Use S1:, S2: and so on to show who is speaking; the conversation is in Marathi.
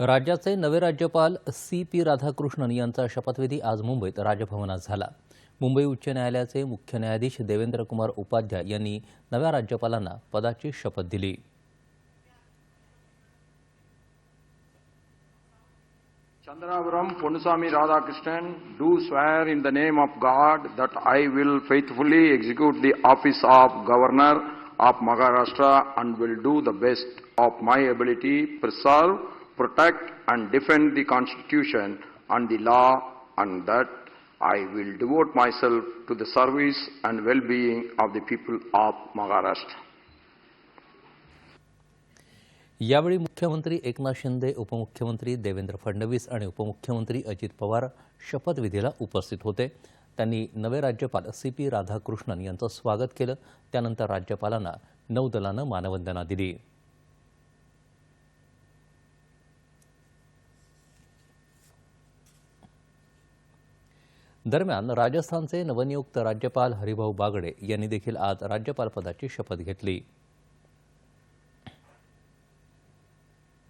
S1: राज्याचे नवे राज्यपाल सी पी राधाकृष्णन यांचा शपथविधी आज मुंबईत राजभवनात झाला. मुंबई उच्च न्यायालयाचे मुख्य न्यायाधीश देवेंद्र कुमार उपाध्याय यांनी नव्या राज्यपालांना पदाची शपथ दिली.
S2: Chandravaram Ponnusamy Radhakrishnan do swear in the name of God that I will faithfully execute the office of governor of Maharashtra and will do the best of my ability preserve protect and defend the Constitution and the law and that I will devote myself to the service and well-being of the people of Maharashtra.
S1: यावेळी मुख्यमंत्री एकनाथ शिंदे उपमुख्यमंत्री देवेंद्र फडणवीस आणि उपमुख्यमंत्री अजित पवार शपथविधीला उपस्थित होते त्यांनी नवे राज्यपाल सी पी राधाकृष्णन यांचं स्वागत केलं त्यानंतर राज्यपालांना नौदलानं मानवंदना दिली दरम्यान राजस्थानचे नवनियुक्त राज्यपाल हरिभाऊ बागडे यांनी देखील आज राज्यपालपदाची शपथ घेतली.